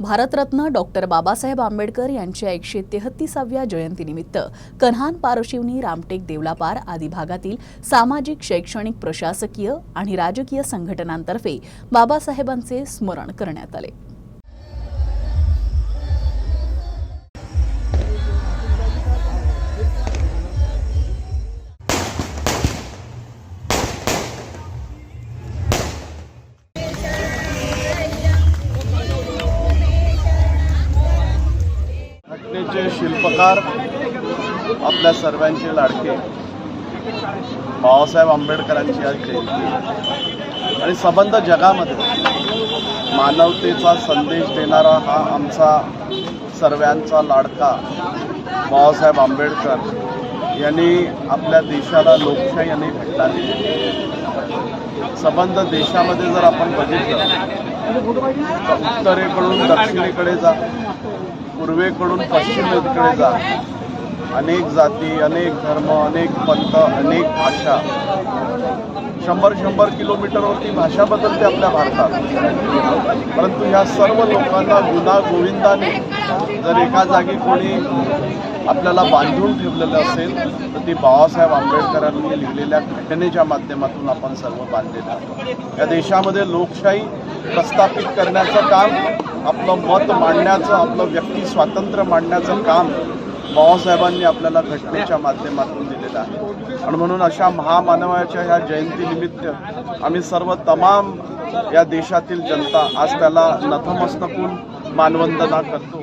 Bharat Ratna doctor Babasaheb Ambedkar यांच्या एकशे तेहतीसाव्या जयंतीनिमित्त कन्हान पारशिवनी रामटेक देवलापार आदी भागातील सामाजिक शैक्षणिक प्रशासकीय आणि राजकीय संघटनांतर्फे बाबासाहेबांचे स्मरण करण्यात आले. घटनेचे शिल्पकार आपल्या सर्वांचे लाडके. बाबासाहेब आंबेडकरांची आज जयंती. आणि संबंध जगामध्ये. मानवतेचा संदेश देणारा हा आमचा सर्वांचा लाडका बाबासाहेब आंबेडकर यांनी आपल्या देशाला लोकशाही आणि घटना दिली संबंध देशामध्ये जर आपण बघितलं तर उत्तरेकडून दक्षिणेकडे जा. पूर्वेकडून पश्चिमेकडे जा अनेक जाती अनेक धर्म अनेक पंथ अनेक भाषा. शंभर शंभर किलोमीटरवरती भाषा बदलते आपल्या भारतात. परंतु ह्या सर्व लोकांना गुन्हा गोविंदाने जर एका जागी कोणी आपल्याला बांधून ठेवलेलं असेल तर ती बाबासाहेब आंबेडकरांनी लिहिलेल्या घटनेच्या माध्यमातून आपण सर्व बांधलेलं आहोत या देशामध्ये लोकशाही प्रस्थापित करण्याचं काम आपलं मत मांडण्याचं आपलं व्यक्ती स्वातंत्र्य मांडण्याचं काम बाबासाहेबांनी आपल्याला घटनेच्या माध्यमातून दिलेलं आहे. आणि म्हणून अशा महामानवाच्या ह्या जयंतीनिमित्त आम्ही सर्व तमाम या देशातील जनता आज त्याला नतमस्तकून मानवंदना करतो.